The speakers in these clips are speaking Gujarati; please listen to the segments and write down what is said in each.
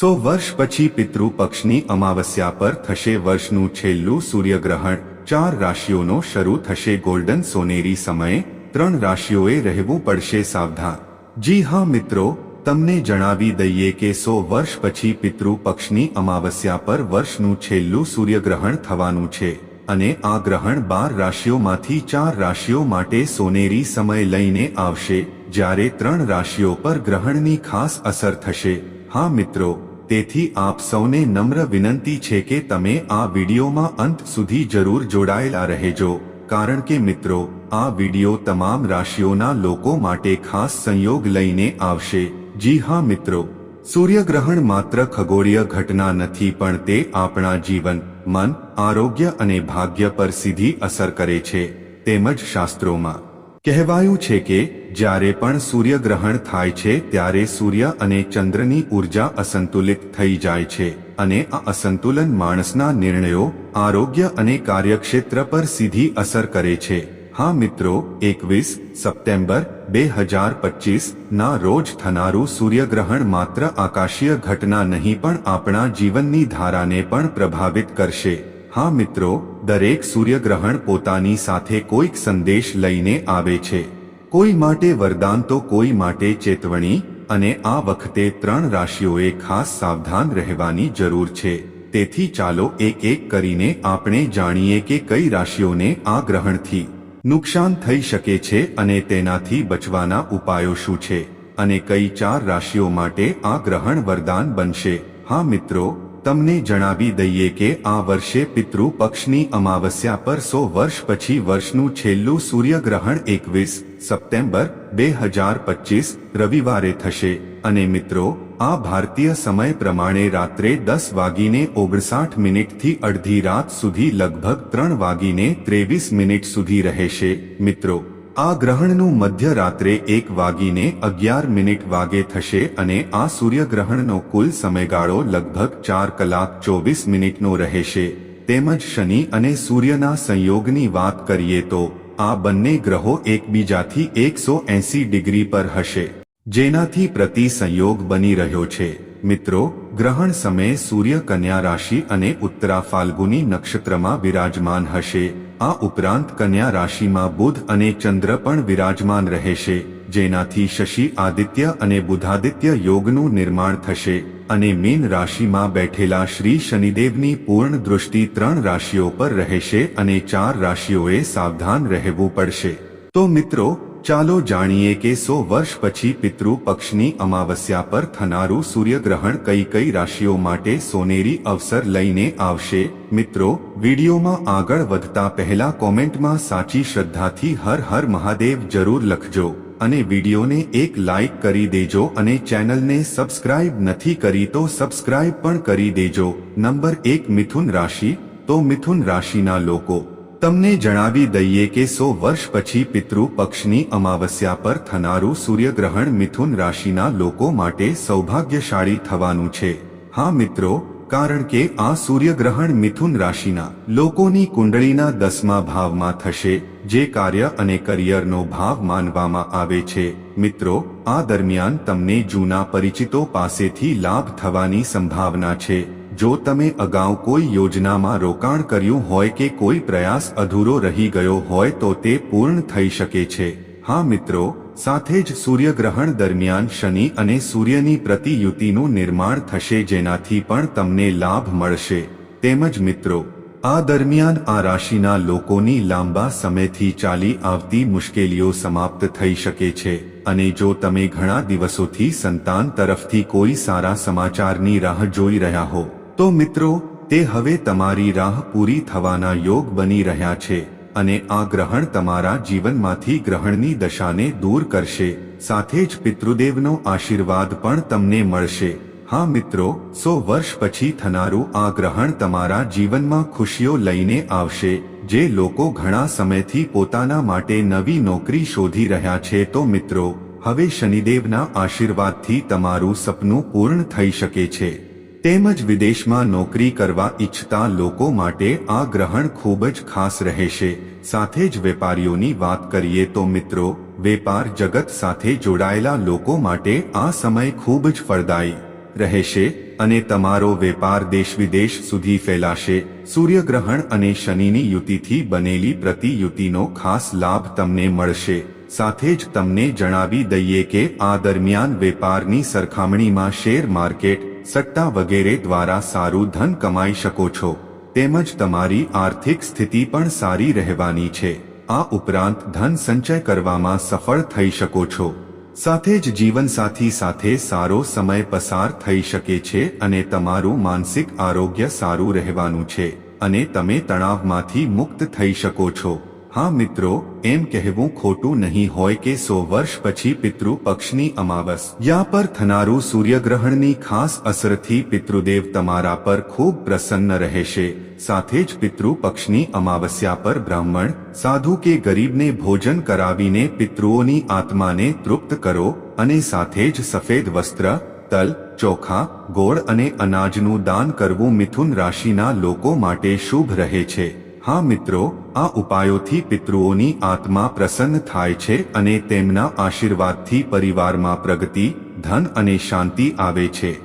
સો વર્ષ પછી પિતૃ પક્ષની અમાવસ્યા પર થશે વર્ષનું છેલ્લું સૂર્યગ્રહણ. ચાર રાશિઓનો શરૂ થશે ગોલ્ડન સોનેરી સમયે. ત્રણ રાશિઓએ રહેવું પડશે સાવધાન. જી હા, મિત્રો, તમને જણાવી દઈએ કે સો વર્ષ પછી પિતૃ પક્ષની અમાવસ્યા પર વર્ષનું છેલ્લું સૂર્યગ્રહણ થવાનું છે અને આ ગ્રહણ બાર રાશિઓમાંથી ચાર રાશિઓ માટે સોનેરી સમય લઈને આવશે. જ્યારે ત્રણ રાશિઓ પર ગ્રહણની ખાસ અસર થશે. હા, મિત્રો તેથી આપ સૌને નમ્ર વિનંતી છે કે તમે આ વિડીયોમાં અંત સુધી જરૂર જોડાયેલા રહેજો. કારણ કે મિત્રો, આ વીડિયો તમામ રાશિઓના લોકો માટે ખાસ સંયોગ લઈને આવશે. જી હા, મિત્રો. સૂર્યગ્રહણ માત્ર ખગોળીય ઘટના નથી, પણ તે આપણા જીવન, મન, આરોગ્ય અને ભાગ્ય પર સીધી અસર કરે છે. તેમજ શાસ્ત્રોમાં. કહેવાયું છે કે, જ્યારે પણ સૂર્યગ્રહણ થાય છે, ત્યારે સૂર્ય અને ચંદ્રની ઊર્જા અસંતુલિત થઈ જાય છે અને આ અસંતુલન માણસના નિર્ણયો, આરોગ્ય અને કાર્યક્ષેત્ર પર સીધી અસર કરે છે. હા મિત્રો, એકવીસ સપ્ટેમ્બર બે હજાર પચીસ ના રોજ થનારું સૂર્યગ્રહણ માત્ર આકાશીય ઘટના નહીં પણ આપણા જીવનની ધારાને પણ પ્રભાવિત કરશે. હા મિત્રો, દરેક સૂર્યગ્રહણ પોતાની સાથે કોઈક સંદેશ લઈને આવે છે. કોઈ માટે વરદાન તો કોઈ માટે ચેતવણી, અને આ વખતે ત્રણ રાશિઓએ ખાસ સાવધાન રહેવાની જરૂર છે. તેથી ચાલો એક એક કરીને આપણે જાણીએ કે કઈ રાશિઓને આ ગ્રહણથી નુકસાન થઈ શકે છે અને તેનાથી બચવાના ઉપાયો શું છે. અને કઈ ચાર રાશિઓ માટે આ ગ્રહણ વરદાન બનશે. હા મિત્રો તમને જણાવી દઈએ કે આ વર્ષે પિતૃ પક્ષની અમાવસ્યા પર સો વર્ષ પછી વર્ષનું છેલ્લું સૂર્યગ્રહણ એકવીસ સપ્ટેમ્બર બે હજાર પચીસ રવિવારે થશે. અને મિત્રો, આ ભારતીય સમય પ્રમાણે રાત્રે દસ વાગીને ઓગણસાઠ મિનિટથી અડધી રાત સુધી લગભગ ત્રણ વાગીને ત્રેવીસ મિનિટ સુધી રહેશે. મિત્રો આ ગ્રહણનું મધ્ય રાત્રે એક વાગીને અગિયાર મિનિટ વાગે થશે અને આ સૂર્યગ્રહણનો કુલ સમયગાળો લગભગ ચાર કલાક ચોવીસ મિનિટનો રહેશે. તેમજ શનિ અને સૂર્યના સંયોગની વાત કરીએ તો, આ બંને ગ્રહો એકબીજાથી એકસો એંસી ડિગ્રી પર હશે. જેનાથી પ્રતિ સંયોગ બની રહ્યો છે. મિત્રો, ગ્રહણ સમયે સૂર્ય કન્યા રાશિ અને ઉત્તરા ફાલ્ગુની નક્ષત્રમાં વિરાજમાન હશે. આ ઉપરાંત કન્યા રાશિમાં બુધ અને ચંદ્ર પણ વિરાજમાન રહેશે, જેનાથી શશી આદિત્ય અને બુધાદિત્ય યોગનું નિર્માણ થશે અને મીન રાશિમાં બેઠેલા શ્રી શનિદેવની પૂર્ણ દૃષ્ટિ ત્રણ રાશિઓ પર રહેશે અને ચાર રાશિઓએ સાવધાન રહેવું પડશે. તો મિત્રો ચાલો જાણીએ કે સો વર્ષ પછી પિતૃ પક્ષની અમાવસ્યા પર થનારું સૂર્યગ્રહણ કઈ કઈ રાશિઓ માટે સોનેરી અવસર લઈને આવશે? મિત્રો, વિડીયોમાં આગળ વધતા પહેલા કોમેન્ટમાં સાચી શ્રદ્ધાથી હર હર મહાદેવ જરૂર લખજો અને વિડીયોને એક લાઇક કરી દેજો અને ચેનલને સબસ્ક્રાઇબ નથી કરી તો સબસ્ક્રાઇબ પણ કરી દેજો. નંબર એક મિથુન રાશિ. તો મિથુન રાશિના લોકો તમને જણાવી દઈએ કે સો વર્ષ પછી પિતૃ પક્ષની અમાવસ્યા પર થનારું સૂર્યગ્રહણ મિથુન રાશિના લોકો માટે સૌભાગ્યશાળી થવાનું છે. હા મિત્રો, કારણ કે આ સૂર્યગ્રહણ મિથુન રાશિના લોકોની કુંડળીના દસમા ભાવમાં થશે, જે કાર્ય અને કરિયરનો ભાવ માનવામાં આવે છે. મિત્રો, આ દરમિયાન તમને જૂના પરિચિતો પાસેથી લાભ થવાની સંભાવના છે. જો તમે અગાઉ કોઈ યોજનામાં રોકાણ કર્યું હોય કે કોઈ પ્રયાસ અધૂરો રહી ગયો હોય તો તે પૂર્ણ થઈ શકે છે. હા મિત્રો, સાથે જ સૂર્યગ્રહણ દરમિયાન શનિ અને સૂર્યની પ્રતિયુતિનું નિર્માણ થશે જેનાથી પણ તમને લાભ મળશે. તેમજ મિત્રો, આ દરમિયાન આ રાશિના લોકોની લાંબા સમયથી ચાલી આવતી મુશ્કેલીઓ સમાપ્ત થઈ શકે છે. અને જો તમે ઘણા દિવસોથી સંતાન તરફથી કોઈ સારા સમાચારની રાહ જોઈ રહ્યા હો તો મિત્રો, તે હવે તમારી રાહ પૂરી થવાના યોગ બની રહ્યા છે અને આ ગ્રહણ તમારા જીવનમાંથી ગ્રહણની દશાને દૂર કરશે. સાથે જ પિતૃદેવનો આશીર્વાદ પણ તમને મળશે. હા મિત્રો, સો વર્ષ પછી થનારું આ ગ્રહણ તમારા જીવનમાં ખુશીઓ લઈને આવશે. જે લોકો ઘણા સમયથી પોતાના માટે નવી નોકરી શોધી રહ્યા છે તો મિત્રો, હવે શનિદેવના આશીર્વાદથી તમારું સપનું પૂર્ણ થઈ શકે છે. તેમજ વિદેશમાં નોકરી કરવા ઈચ્છતા લોકો માટે આ ગ્રહણ ખૂબ જ ખાસ રહેશે. સાથે જ વેપારીઓની વાત કરીએ તો મિત્રો, વેપાર જગત સાથે જોડાયેલા લોકો માટે આ સમય ખૂબ જ ફળદાયી રહેશે અને તમારો વેપાર દેશ વિદેશ સુધી ફેલાશે. સૂર્યગ્રહણ અને શનિની યુતિથી બનેલી પ્રતિયુતિનો ખાસ લાભ તમને મળશે. સાથે જ તમને જણાવી દઈએ કે આ દરમિયાન વેપારની સરખામણીમાં શેર માર્કેટ સટ્ટા વગેરે દ્વારા સારું ધન કમાઈ શકો છો. તેમજ તમારી આર્થિક સ્થિતિ પણ સારી રહેવાની છે. આ ઉપરાંત ધન સંચય કરવામાં સફળ થઈ શકો છો. સાથે જ જીવનસાથી સાથે સારો સમય પસાર થઈ શકે છે અને તમારું માનસિક આરોગ્ય સારું રહેવાનું છે. અને તમે તણાવમાંથી મુક્ત થઈ શકો છો. હા મિત્રો, એમ કહેવું ખોટું નહીં હોય કે સો વર્ષ પછી પિતૃ પક્ષની અમાવસ. યા પર થનારું સૂર્યગ્રહણની ખાસ અસરથી પિતૃદેવ તમારા પર ખૂબ પ્રસન્ન રહેશે. સાથે જ પિતૃ પક્ષની અમાવસ્યા પર બ્રાહ્મણ, સાધુ કે ગરીબને ભોજન કરાવીને પિતૃઓની આત્માને તૃપ્ત કરો અને સાથે જ સફેદ વસ્ત્ર, તલ, ચોખા, ગોળ અને અનાજનું દાન કરવું મિથુન રાશિના લોકો માટે શુભ રહે છે. હા મિત્રો, આ ઉપાયોથી પિતૃઓની આત્મા પ્રસન્ન થાય છે અને તેમના આશીર્વાદથી પરિવારમાં પ્રગતિ, ધન અને શાંતિ આવે છે.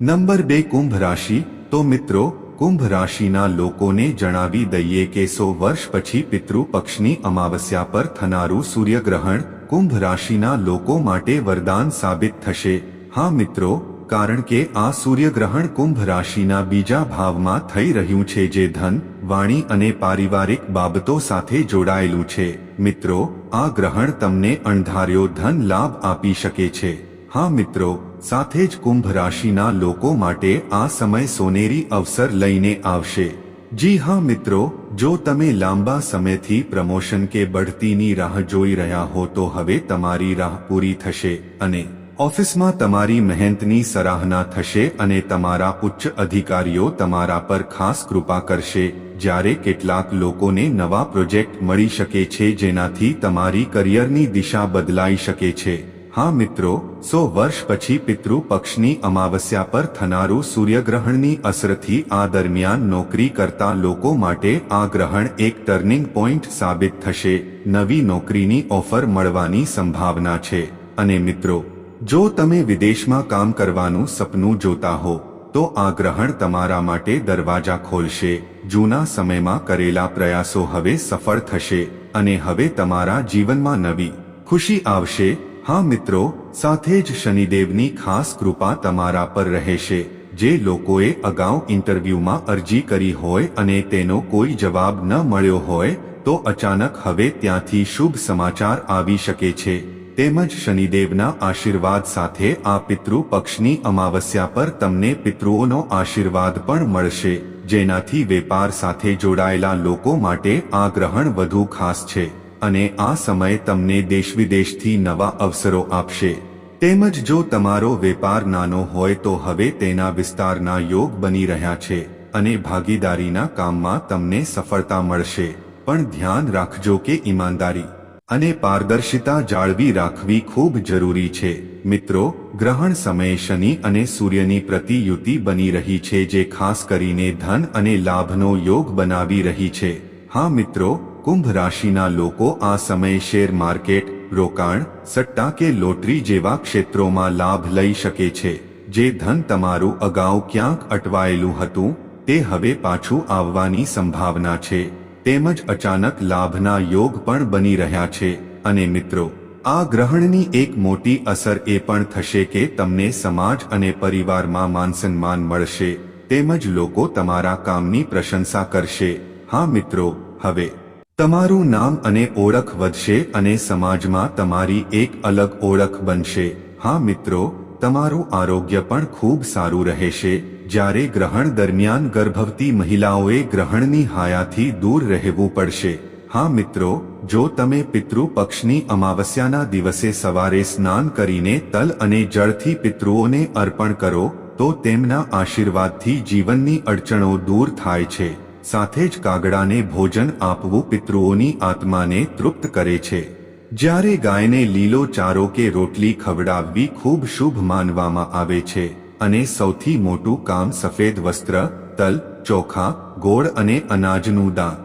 નંબર બે, કુંભ રાશિ. તો મિત્રો, કુંભ રાશિના લોકોને જણાવી દઈએ કે સો વર્ષ પછી પિતૃ પક્ષની અમાવસ્યા પર થનારું સૂર્યગ્રહણ કુંભ રાશિના લોકો માટે વરદાન સાબિત થશે. હા મિત્રો કારણ કે આ સૂર્યગ્રહણ કુંભ રાશિના બીજા ભાવમાં થઈ રહ્યું છે જે ધન, વાણી અને પારિવારિક બાબતો સાથે જોડાયેલું છે. મિત્રો, આ ગ્રહણ તમને અણધાર્યો ધન લાભ આપી શકે છે. હા મિત્રો, સાથે જ કુંભ રાશિના લોકો માટે આ સમય સોનેરી અવસર લઈને આવશે. જી હા મિત્રો, જો તમે લાંબા સમયથી પ્રમોશન કે બઢતીની રાહ જોઈ રહ્યા હો તો હવે તમારી રાહ પૂરી થશે અને ઓફિસમાં તમારી મહેનતની સરાહના થશે અને તમારા ઉચ્ચ અધિકારીઓ તમારા પર ખાસ કૃપા કરશે, જ્યારે કેટલાક લોકોને નવા પ્રોજેક્ટ મળી શકે છે જેનાથી તમારી કરિયરની દિશા બદલાઈ શકે છે. હા મિત્રો, સો વર્ષ પછી પિતૃ પક્ષની અમાવસ્યા પર થનારું સૂર્યગ્રહણની અસરથી આ દરમિયાન નોકરી કરતા લોકો માટે આ ગ્રહણ એક ટર્નિંગ પોઈન્ટ સાબિત થશે, નવી નોકરીની ઓફર મળવાની સંભાવના છે. અને મિત્રો જો તમે વિદેશમાં કામ કરવાનું સપનું જોતા હો, તો આ ગ્રહણ તમારા માટે દરવાજા ખોલશે, જૂના સમયમાં કરેલા પ્રયાસો હવે સફળ થશે, અને હવે તમારા જીવનમાં નવી ખુશી આવશે. હા મિત્રો, સાથે જ શનિદેવની ખાસ કૃપા તમારા પર રહેશે, જે લોકોએ અગાઉ ઇન્ટરવ્યૂમાં અરજી કરી હોય અને તેનો કોઈ જવાબ ન મળ્યો હોય, તો અચાનક હવે ત્યાંથી શુભ સમાચાર આવી શકે છે. તેમજ શનિદેવના આશીર્વાદ સાથે આ પિતૃ પક્ષની અમાવસ્યા પર તમને પિતૃઓનો આશીર્વાદ પણ મળશે, જેનાથી વેપાર સાથે જોડાયેલા લોકો માટે આ ગ્રહણ વધુ ખાસ છે, અને આ સમય તમને દેશ વિદેશથી નવા અવસરો આપશે. તેમજ જો તમારો વેપાર નાનો હોય તો હવે તેના વિસ્તારના યોગ બની રહ્યા છે, અને ભાગીદારીના કામમાં તમને સફળતા મળશે. પણ ધ્યાન રાખજો કે ઈમાનદારી અને પારદર્શિતા જાળવી રાખવી ખૂબ જરૂરી છે. મિત્રો, ગ્રહણ સમયે શનિ અને સૂર્યની પ્રતિયુતિ બની રહી છે જે ખાસ કરીને ધન અને લાભનો યોગ બનાવી રહી છે. હા મિત્રો, કુંભ રાશિના લોકો આ સમયે શેર માર્કેટ, રોકાણ, સટ્ટા કે લોટરી જેવા ક્ષેત્રોમાં લાભ લઈ શકે છે. જે ધન તમારું અગાઉ ક્યાંક અટવાયેલું હતું, તે હવે પાછું આવવાની સંભાવના છે. તેમજ અચાનક લાભના યોગ પણ બની રહ્યા છે. અને મિત્રો, આ ગ્રહણની એક મોટી અસર એ પણ થશે કે તમને સમાજ અને પરિવારમાં માનસન્માન મળશે, તેમજ લોકો તમારા કામની પ્રશંસા કરશે. હા મિત્રો, હવે તમારું નામ અને ઓળખ વધશે અને સમાજમાં તમારી એક અલગ ઓળખ બનશે. હા મિત્રો, તમારું આરોગ્ય પણ ખૂબ સારું રહેશે. જ્યારે ગ્રહણ દરમિયાન ગર્ભવતી મહિલાઓએ ગ્રહણની હાયાથી દૂર રહેવું પડશે. હા મિત્રો, જો તમે પિતૃ પક્ષની અમાવસ્યાના દિવસે સવારે સ્નાન કરીને તલ અને જળથી પિતૃઓને અર્પણ કરો, તો તેમના આશીર્વાદથી જીવનની અડચણો દૂર થાય છે. સાથે જ કાગડાને ભોજન આપવું પિતૃઓની આત્માને તૃપ્ત કરે છે. જ્યારે ગાયને લીલો ચારો કે રોટલી ખવડાવવી ખૂબ શુભ માનવામાં આવે છે. અને સૌથી મોટું કામ સફેદ વસ્ત્ર, તલ, ચોખા, ગોળ અને અનાજનું દાન.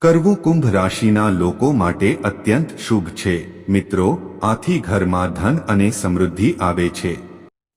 કરવું કુંભ રાશિના લોકો માટે અત્યંત શુભ છે. મિત્રો, આથી ઘરમાં ધન અને સમૃદ્ધિ આવે છે.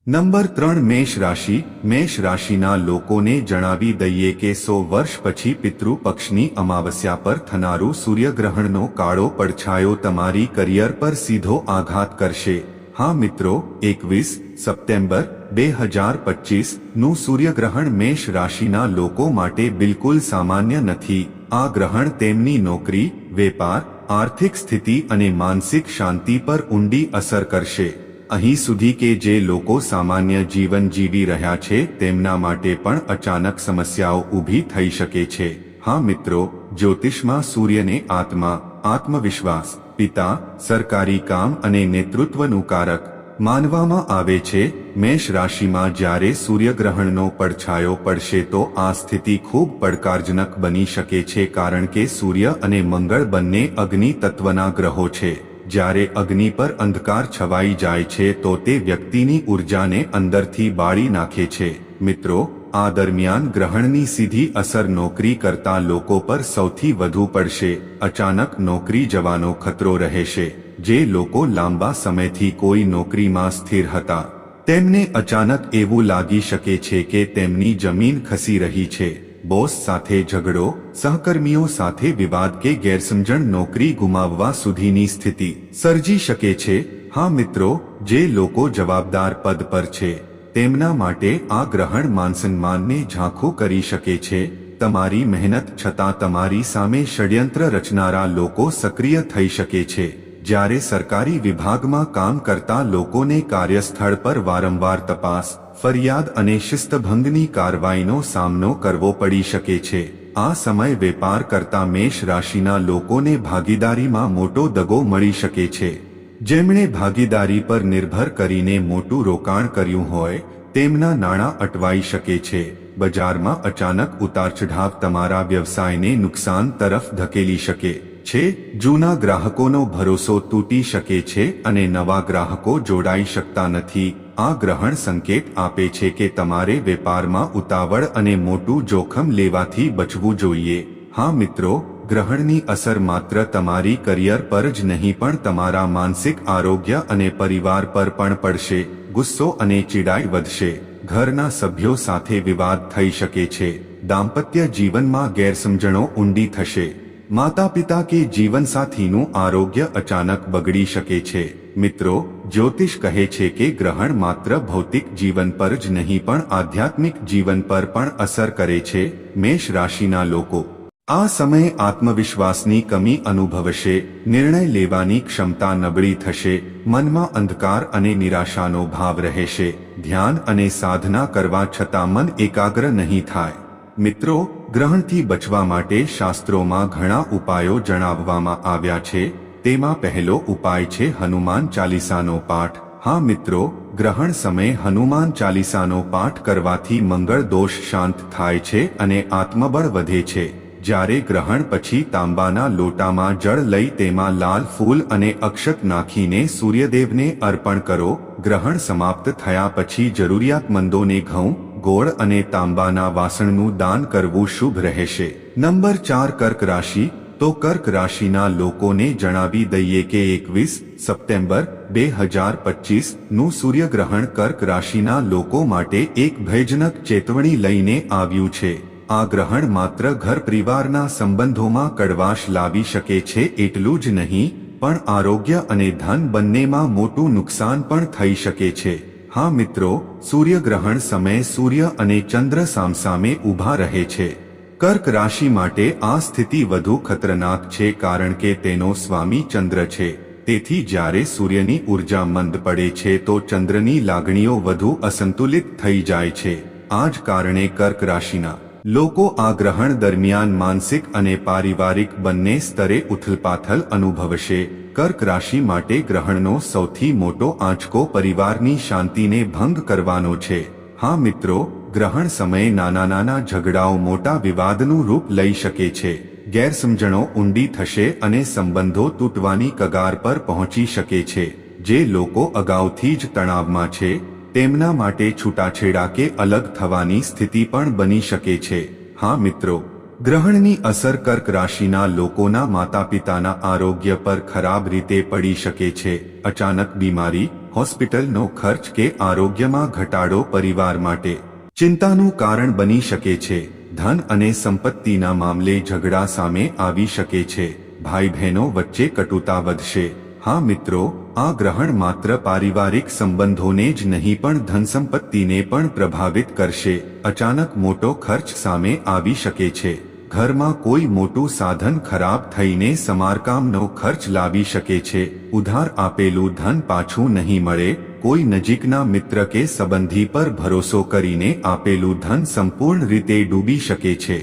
નંબર ત્રણ, મેષ રાશિ. મેષ રાશિના લોકોને જણાવી દઈએ કે સો વર્ષ પછી પિતૃ પક્ષની અમાવસ્યા પર થનારું સૂર્યગ્રહણનો કાળો પડછાયો તમારી કરિયર પર સીધો આઘાત કરશે. હા મિત્રો, એકવીસ સપ્ટેમ્બર બે હજાર પચીસ, નું સૂર્યગ્રહણ મેષ રાશિના લોકો માટે બિલકુલ સામાન્ય નથી. આ ગ્રહણ તેમની નોકરી, વેપાર, આર્થિક સ્થિતિ અને માનસિક શાંતિ પર ઊંડી અસર કરશે. અહીં સુધી કે જે લોકો સામાન્ય જીવન જીવી રહ્યા છે, તેમના માટે પણ અચાનક સમસ્યાઓ ઊભી થઈ શકે છે. હા મિત્રો, જ્યોતિષમાં સૂર્યને આત્મા, આત્મવિશ્વાસ, પિતા, સરકારી કામ અને નેતૃત્વનું કારક માનવામાં આવે છે, મેષ રાશિમાં જ્યારે સૂર્યગ્રહણનો પડછાયો પડશે તો આ સ્થિતિ ખૂબ પડકારજનક બની શકે છે કારણ કે સૂર્ય અને મંગળ બંને અગ્નિ તત્વના ગ્રહો છે. જ્યારે અગ્નિ પર અંધકાર છવાઈ જાય છે તો તે વ્યક્તિની ઉર્જાને અંદરથી બાળી નાખે છે. મિત્રો, આ દરમિયાન ગ્રહણની સીધી અસર નોકરી કરતા લોકો પર સૌથી વધુ પડશે. અચાનક નોકરી જવાનો ખતરો રહેશે. જે લોકો લાંબા સમયથી કોઈ નોકરીમાં સ્થિર હતા, તેમને અચાનક એવું લાગી શકે છે કે તેમની જમીન ખસી રહી છે. બોસ સાથે ઝઘડો, સહકર્મીઓ સાથે વિવાદ કે ગેરસમજણ નોકરી ગુમાવવા સુધીની સ્થિતિ સર્જી શકે છે. હા મિત્રો, જે લોકો જવાબદાર પદ પર છે, તેમના માટે આ ગ્રહણ માનસન્માનને ઝાંખું કરી શકે છે. તમારી મહેનત છતાં તમારી સામે ષડયંત્ર રચનારા લોકો સક્રિય થઈ શકે છે. જ્યારે સરકારી વિભાગમાં કામ કરતા લોકોને કાર્યસ્થળ પર વારંવાર તપાસ, ફરિયાદ અને શિસ્તભંગની કાર્યવાહીનો સામનો કરવો પડી શકે છે. આ સમય વેપાર કરતા મેષ રાશિના લોકોને ભાગીદારીમાં મોટો દગો મળી શકે છે. જેમણે ભાગીદારી પર નિર્ભર કરીને મોટું રોકાણ કર્યું હોય, તેમના નાણાં અટવાઈ શકે છે. બજારમાં અચાનક ઉતારચઢાવ તમારા વ્યવસાયને નુકસાન તરફ ધકેલી શકે. છે? જૂના ગ્રાહકોનો ભરોસો તૂટી શકે છે અને નવા ગ્રાહકો જોડાઈ શકતા નથી. આ ગ્રહણ સંકેત આપે છે કે તમારે વેપારમાં ઉતાવળ અને મોટું જોખમ લેવાથી બચવું જોઈએ. હા મિત્રો, ગ્રહણની અસર માત્ર તમારી કરિયર પર જ નહીં, પણ તમારા માનસિક આરોગ્ય અને પરિવાર પર પણ પડશે. ગુસ્સો અને ચીડાઈ વધશે. ઘરના સભ્યો સાથે વિવાદ થઈ શકે છે. દાંપત્ય જીવનમાં ગેરસમજણો ઊંડી થશે. માતા પિતા કે જીવનસાથીનું આરોગ્ય અચાનક બગડી શકે છે. મિત્રો, જ્યોતિષ કહે છે કે ગ્રહણ માત્ર ભૌતિક જીવન પર જ નહીં, પણ આધ્યાત્મિક જીવન પર પણ અસર કરે છે મેષ રાશિના લોકો. આ સમયે આત્મવિશ્વાસની કમી અનુભવશે, નિર્ણય લેવાની ક્ષમતા નબળી થશે, મનમાં અંધકાર અને નિરાશાનો ભાવ રહેશે, ધ્યાન અને સાધના કરવા છતાં મન એકાગ્ર નહીં થાય. મિત્રો ગ્રહણથી બચવા માટે શાસ્ત્રોમાં ઘણા ઉપાયો જણાવવામાં આવ્યા છે. તેમાં પહેલો ઉપાય છે હનુમાન ચાલીસાનો પાઠ. હા મિત્રો, ગ્રહણ સમયે હનુમાન ચાલીસાનો પાઠ કરવાથી મંગળ દોષ શાંત થાય છે અને આત્મબળ વધે છે. જ્યારે ગ્રહણ પછી તાંબાના લોટામાં જળ લઈ તેમાં લાલ ફૂલ અને અક્ષત નાખીને સૂર્યદેવને અર્પણ કરો. ગ્રહણ સમાપ્ત થયા પછી જરૂરિયાતમંદોને ઘઉં ગોળ અને તાંબાના વાસણનું દાન કરવું શુભ રહેશે. નંબર ચાર કર્ક રાશિ, તો કર્ક રાશિના લોકોને જણાવી દઈએ કે એકવીસ સપ્ટેમ્બર બે હજાર પચીસનું સૂર્યગ્રહણ કર્ક રાશિના લોકો માટે એક ભયજનક ચેતવણી લઈને આવ્યું છે. આ ગ્રહણ માત્ર ઘર પરિવારના સંબંધોમાં કડવાશ લાવી શકે છે એટલું જ નહીં, પણ આરોગ્ય અને ધન બંનેમાં મોટું નુકસાન પણ થઈ શકે છે. હા મિત્રો, સૂર્યગ્રહણ સમયે સૂર્ય અને ચંદ્ર સામસામે ઊભા રહે છે. કર્ક રાશિ માટે આ સ્થિતિ વધુ ખતરનાક છે કારણ કે તેનો સ્વામી ચંદ્ર છે. તેથી જ્યારે સૂર્યની ઊર્જા મંદ પડે છે તો ચંદ્રની લાગણીઓ વધુ અસંતુલિત થઈ જાય છે. આ જ કારણે કર્ક રાશિના લોકો આ ગ્રહણ દરમિયાન માનસિક અને પારિવારિક બંને સ્તરે ઉથલપાથલ અનુભવશે. કર્ક રાશિ માટે ગ્રહણનો સૌથી મોટો આંચકો પરિવારની શાંતિને ભંગ કરવાનો છે. હા મિત્રો, ગ્રહણ સમયે નાના નાના ઝઘડાઓ મોટા વિવાદનું રૂપ લઈ શકે છે. ગેરસમજણો ઊંડી થશે અને સંબંધો તૂટવાની કગાર પર પહોંચી શકે છે. જે લોકો અગાઉથી જ તણાવમાં છે, તેમના માટે છૂટાછેડા કે અલગ થવાની સ્થિતિ પણ બની શકે છે. હા મિત્રો ગ્રહણની અસર કર્ક રાશિના લોકોના માતા પિતાના આરોગ્ય પર ખરાબ રીતે પડી શકે છે. અચાનક બીમારી, હોસ્પિટલનો ખર્ચ કે આરોગ્યમાં ઘટાડો પરિવાર માટે ચિંતાનું કારણ બની શકે છે. ધન અને સંપત્તિના મામલે ઝઘડા સામે આવી શકે છે. ભાઈ બહેનો વચ્ચે કટુતા વધશે. હા મિત્રો, આ ગ્રહણ માત્ર પારિવારિક સંબંધોને જ નહીં પણ ધન સંપત્તિને પણ પ્રભાવિત કરશે. અચાનક મોટો ખર્ચ સામે આવી શકે છે. ઘરમાં કોઈ મોટું સાધન ખરાબ થઈને સમારકામનો ખર્ચ લાવી શકે છે. ઉધાર આપેલું ધન પાછું નહીં મળે. કોઈ નજીકના મિત્ર કે સંબંધી પર ભરોસો કરીને આપેલું ધન સંપૂર્ણ રીતે ડૂબી શકે છે.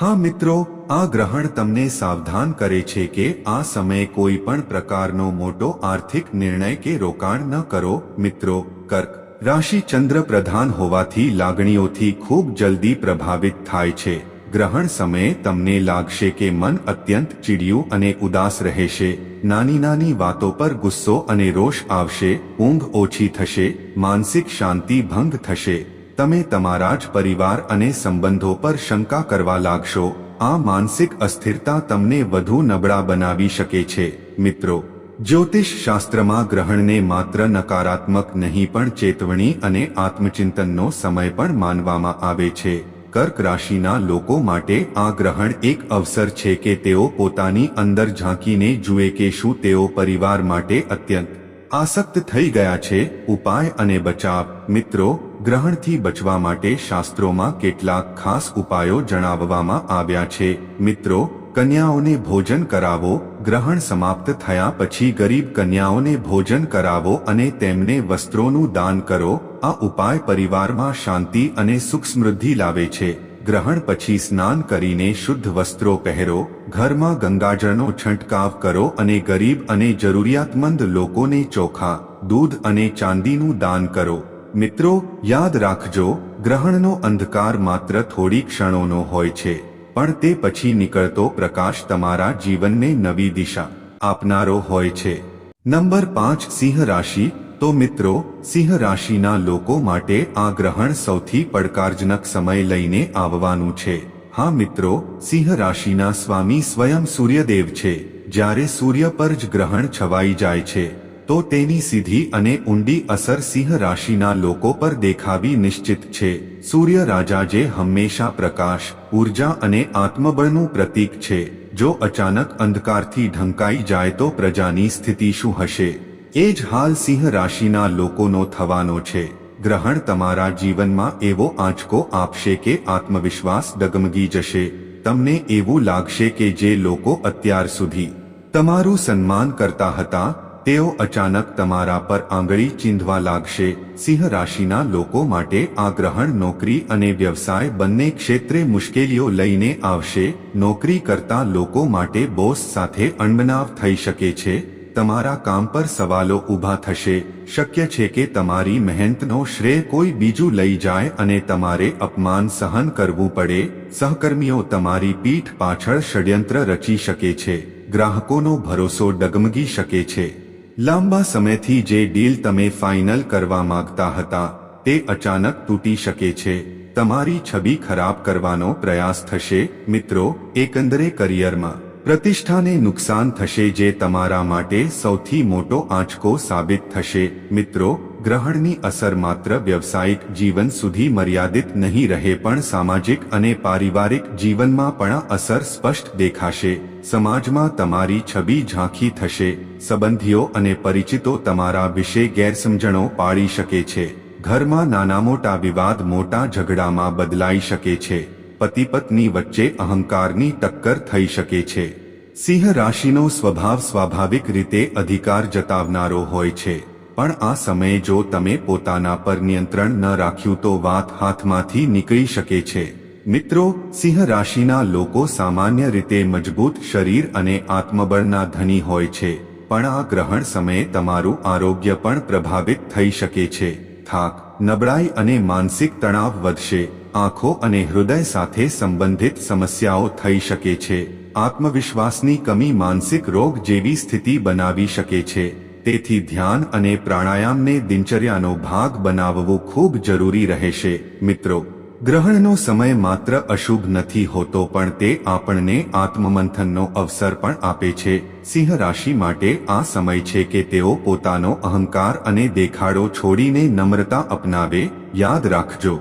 હા મિત્રો, આ ગ્રહણ તમને સાવધાન કરે છે કે આ સમયે કોઈ પણ પ્રકારનો મોટો આર્થિક નિર્ણય કે રોકાણ ન કરો. મિત્રો, કર્ક, રાશિ ચંદ્ર પ્રધાન હોવાથી લાગણીઓથી ખૂબ જલ્દી પ્રભાવિત થાય છે. ગ્રહણ સમયે તમને લાગશે કે મન અત્યંત ચીડિયું અને ઉદાસ રહેશે. નાની નાની વાતો પર ગુસ્સો અને રોષ આવશે, ઊંઘ ઓછી થશે, માનસિક શાંતિ ભંગ થશે. તમે તમારા જ પરિવાર અને સંબંધો પર શંકા કરવા લાગશો. આ માનસિક અસ્થિરતા તમને વધુ નબળા બનાવી શકે છે. મિત્રો, જ્યોતિષ શાસ્ત્રમાં ગ્રહણને માત્ર નકારાત્મક નહીં પણ ચેતવણી અને આત્મચિંતનનો સમય પણ માનવામાં આવે છે. કર્ક રાશિના લોકો માટે આ ગ્રહણ એક અવસર છે કે તેઓ પોતાની અંદર ઝાંકીને જુએ કે શું તેઓ પરિવાર માટે અત્યંત આસક્ત થઈ ગયા છે. ઉપાય અને બચાવ. મિત્રો, ગ્રહણથી બચવા માટે શાસ્ત્રોમાં કેટલાક ખાસ ઉપાયો જણાવવામાં આવ્યા છે. મિત્રો, કન્યાઓને ભોજન કરાવો. ગ્રહણ સમાપ્ત થયા પછી ગરીબ કન્યાઓને ભોજન કરાવો અને તેમને વસ્ત્રોનું દાન કરો. આ ઉપાય પરિવારમાં શાંતિ અને સુખ સમૃદ્ધિ લાવે છે. ગ્રહણ પછી સ્નાન કરીને શુદ્ધ વસ્ત્રો પહેરો. ઘરમાં ગંગાજળનો છંટકાવ કરો અને ગરીબ અને જરૂરિયાતમંદ લોકોને ચોખા, દૂધ અને ચાંદીનું દાન કરો. મિત્રો, યાદ રાખજો, ગ્રહણનો અંધકાર માત્ર થોડી ક્ષણોનો હોય છે. પણ તે પછી નીકળતો પ્રકાશ તમારા જીવનને નવી દિશા આપનારો હોય છે. નંબર પાંચ, સિંહ રાશિ. તો મિત્રો, સિંહ રાશિના લોકો માટે આ ગ્રહણ સૌથી પડકારજનક સમય લઈને આવવાનું છે. હા મિત્રો, સિંહ રાશિના સ્વામી સ્વયં સૂર્યદેવ છે. જ્યારે સૂર્ય પર જ ગ્રહણ છવાઈ જાય છે. તો તેની સીધી અને ઊંડી અસર સિંહ રાશિના લોકો પર દેખાવી નિશ્ચિત છે. સૂર્ય રાજા જે હંમેશા પ્રકાશ, ઊર્જા અને આત્મબળનું પ્રતીક છે. જો અચાનક અંધકારથી ઢંકાઈ જાય તો પ્રજાની સ્થિતિ શું હશે? એ જ હાલ સિંહ રાશિના લોકોનો થવાનો છે. ગ્રહણ તમારા જીવનમાં એવો આંચકો આપશે કે આત્મવિશ્વાસ ડગમગી જશે. તમને એવું લાગશે કે જે લોકો અત્યાર સુધી તમારું સન્માન કરતા હતા તેઓ અચાનક તમારા પર આંગળી ચીંધવા લાગશે. સિંહ રાશિના લોકો માટે આ ગ્રહણ નોકરી અને વ્યવસાય બંને ક્ષેત્રે મુશ્કેલીઓ લઈને આવશે. નોકરી કરતા લોકો માટે બોસ સાથે અણબનાવ થઈ શકે છે. તમારા કામ પર સવાલો ઊભા થશે. શક્ય છે કે તમારી મહેનતનો શ્રેય કોઈ બીજું લઈ જાય અને તમારે અપમાન સહન કરવું પડે. સહકર્મીઓ તમારી પીઠ પાછળ ષડયંત્ર રચી શકે છે. ગ્રાહકોનો ભરોસો ડગમગી શકે છે. લાંબા સમયથી જે ડીલ તમે ફાઇનલ કરવા માંગતા હતા, તે અચાનક તૂટી શકે છે. તમારી છબી ખરાબ કરવાનો પ્રયાસ થશે. મિત્રો, એકંદરે કરિયરમાં પ્રતિષ્ઠાને નુકસાન થશે જે તમારા માટે સૌથી મોટો આંચકો સાબિત થશે. મિત્રો ગ્રહણની અસર માત્ર વ્યવસાયિક જીવન સુધી મર્યાદિત નહીં રહે પણ સામાજિક અને પારિવારિક જીવનમાં પણ અસર સ્પષ્ટ દેખાશે. સમાજમાં તમારી છબી ઝાંખી થશે. સંબંધીઓ અને પરિચિતો તમારા વિશે ગેરસમજણો પાડી શકે છે. ઘરમાં નાના મોટા વિવાદ મોટા ઝઘડામાં બદલાઈ શકે છે. પતિ પત્ની વચ્ચે અહંકારની ટક્કર થઈ શકે છે. સિંહ રાશિનો સ્વભાવ સ્વાભાવિક રીતે અધિકાર જતાવનારો હોય છે. પણ આ સમયે જો તમે પોતાના પર નિયંત્રણ ન રાખ્યું તો વાત હાથમાંથી નીકળી શકે છે. મિત્રો, સિંહ રાશિના લોકો સામાન્ય રીતે મજબૂત શરીર અને આત્મબળના ધની હોય છે, પણ આ ગ્રહણ સમયે તમારું આરોગ્ય પણ પ્રભાવિત થઈ શકે છે. થાક, નબળાઈ અને માનસિક તણાવ વધશે, આંખો અને હૃદય સાથે સંબંધિત સમસ્યાઓ થઈ શકે છે, આત્મવિશ્વાસની કમી માનસિક રોગ જેવી સ્થિતિ બનાવી શકે છે. તેથી ધ્યાન અને પ્રાણાયામને દિનચર્યાનો ભાગ બનાવવો ખૂબ જરૂરી રહેશે. મિત્રો, ગ્રહણનો સમય માત્ર અશુભ નથી હોતો પણ તે આપણને આત્મમંથનનો અવસર પણ આપે છે. સિંહ રાશિ માટે આ સમય છે કે તેઓ પોતાનો અહંકાર અને દેખાડો છોડીને નમ્રતા અપનાવે. યાદ રાખજો,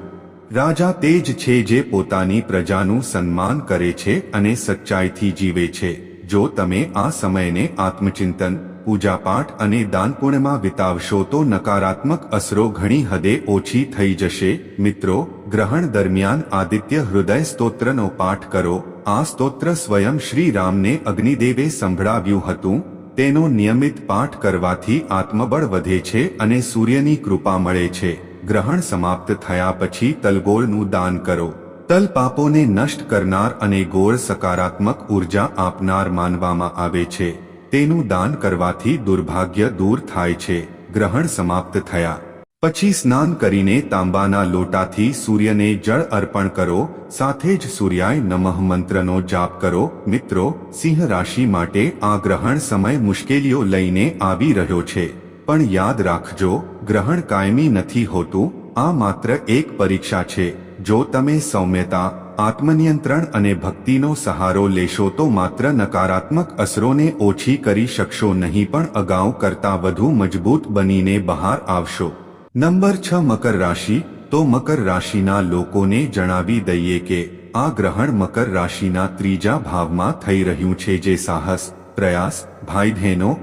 રાજા તે જ છે જે પોતાની પ્રજાનું સન્માન કરે છે અને સચ્ચાઈથી જીવે છે. જો તમે આ સમયને આત્મચિંતન પૂજાપાઠ અને દાનપુણ્યમાં વિતાવશો તો નકારાત્મક અસરો ઘણી હદે ઓછી થઈ જશે. મિત્રો, ગ્રહણ દરમિયાન આદિત્ય હૃદય સ્તોત્રનો પાઠ કરો. આ સ્તોત્ર સ્વયં શ્રી રામને અગ્નિદેવે સંભળાવ્યું હતું. તેનો નિયમિત પાઠ કરવાથી આત્મબળ વધે છે અને સૂર્યની કૃપા મળે છે. ગ્રહણ સમાપ્ત થયા પછી તલગોળનું દાન કરો. તલ પાપોને નષ્ટ કરનાર અને ગોળ સકારાત્મક ઊર્જા આપનાર માનવામાં આવે છે. તેનું દાન કરવાથી દુર્ભાગ્ય દૂર થાય છે. ગ્રહણ સમાપ્ત થયા. પછી સ્નાન કરીને તાંબાના લોટાથી સૂર્યને જળ અર્પણ કરો, સાથે જ સૂર્યાય નમઃ મંત્રનો જાપ કરો. મિત્રો, સિંહ રાશિ માટે આ ગ્રહણ સમય મુશ્કેલીઓ લઈને આવી રહ્યો છે. પણ યાદ રાખજો, ગ્રહણ કાયમી નથી હોતું, આ માત્ર એક પરીક્ષા છે. જો તમે સૌમ્યતા આત્મનિયંત્રણ અને ભક્તિનો સહારો લેશો તો માત્ર નકારાત્મક અસરોને ઓછી કરી શકશો નહીં પણ અગાઉ કરતાં વધુ મજબૂત બનીને બહાર આવશો. નંબર છ, મકર રાશિ. તો મકર રાશિના લોકોને જણાવી દઈએ કે આ ગ્રહણ મકર રાશિના ત્રીજા ભાવમાં થઈ રહ્યું છે જે સાહસ, પ્રયાસ ભાઈ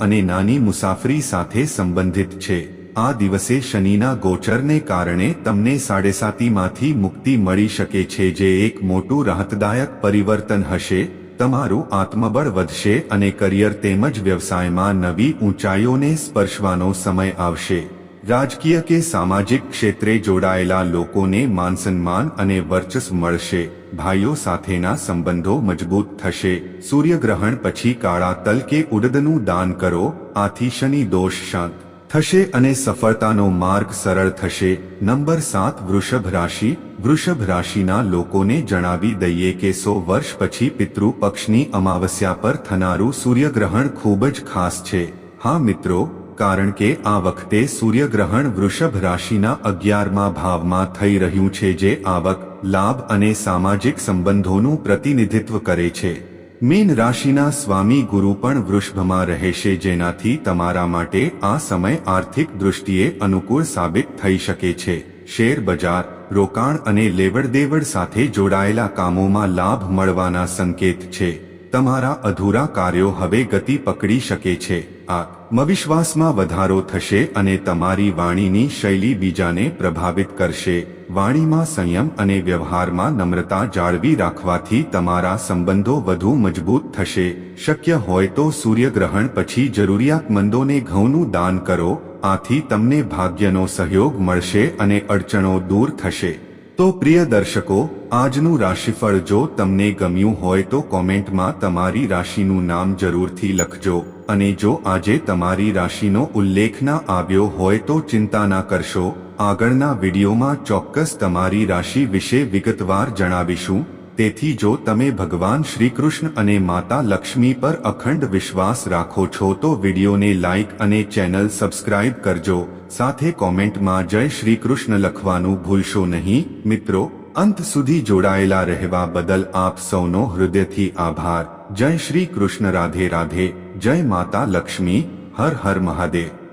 અને નાની મુસાફરી સાથે સંબંધિત છે. આ દિવસે શનિના ગોચરને કારણે તમને સાડેસાતીમાંથી મુક્તિ મળી શકે છે જે એક મોટું રાહતદાયક પરિવર્તન હશે, તમારું આત્મબળ વધશે અને કરિયર તેમજ વ્યવસાયમાં નવી ઊંચાઈઓને સ્પર્શવાનો સમય આવશે. રાજકીય કે સામાજિક ક્ષેત્રે જોડાયેલા લોકોને માનસન્માન અને વર્ચસ્વ મળશે. ભાઈઓ સાથેના સંબંધો મજબૂત થશે. સૂર્યગ્રહણ પછી કાળા તલ કે ઉડદનું દાન કરો. આથી શનિ દોષ શાંત થશે અને સફળતાનો માર્ગ સરળ થશે. નંબર સાત, વૃષભ રાશિ. વૃષભ રાશિના લોકોને જણાવી દઈએ કે સો વર્ષ પછી પિતૃ પક્ષની અમાવસ્યા પર થનારું સૂર્યગ્રહણ ખૂબ જ ખાસ છે. હા મિત્રો, કારણ કે આ વખતે સૂર્યગ્રહણ વૃષભ રાશિના અગિયારમા ભાવમાં થઈ રહ્યું છે જે આવક, લાભ અને સામાજિક સંબંધોનું પ્રતિનિધિત્વ કરે છે. મીન રાશિના સ્વામી ગુરુ પણ વૃષભમાં રહેશે જેનાથી તમારા માટે આ સમય આર્થિક દૃષ્ટિએ અનુકૂળ સાબિત થઈ શકે છે. શેર બજાર, રોકાણ અને લેવડદેવડ સાથે જોડાયેલા કામોમાં લાભ મળવાના સંકેત છે. તમારા અધૂરા કાર્યો હવે ગતિ પકડી શકે છે. આત્મવિશ્વાસમાં વધારો થશે અને તમારી વાણીની શૈલી બીજાને પ્રભાવિત કરશે. વાણીમાં સંયમ અને વ્યવહારમાં નમ્રતા જાળવી રાખવાથી તમારા સંબંધો વધુ મજબૂત થશે. શક્ય હોય તો સૂર્યગ્રહણ પછી જરૂરિયાતમંદોને ઘઉંનું દાન કરો. આથી તમને ભાગ્યનો સહયોગ મળશે અને અડચણો દૂર થશે. તો પ્રિય દર્શકો, આજનું રાશિફળ જો તમને ગમ્યું હોય તો કોમેન્ટમાં તમારી રાશિનું નામ જરૂરથી લખજો. અને જો આજે તમારી રાશિનો ઉલ્લેખ ના આવ્યો હોય તો ચિંતા ના કરશો. આગળના વિડીયોમાં ચોક્કસ તમારી રાશિ વિશે વિગતવાર જણાવીશું. તેથી જો તમે ભગવાન શ્રીકૃષ્ણ અને માતા લક્ષ્મી પર અખંડ વિશ્વાસ રાખો છો તો વિડીયોને લાઇક અને ચેનલ સબસ્ક્રાઇબ કરજો. સાથે કોમેન્ટમાં જય શ્રીકૃષ્ણ લખવાનું ભૂલશો નહીં. મિત્રો, અંત સુધી જોડાયેલા રહેવા બદલ આપ સૌનો હૃદયથી આભાર. જય શ્રી કૃષ્ણ રાધે રાધે. જય માતા લક્ષ્મી. હર હર મહાદેવ.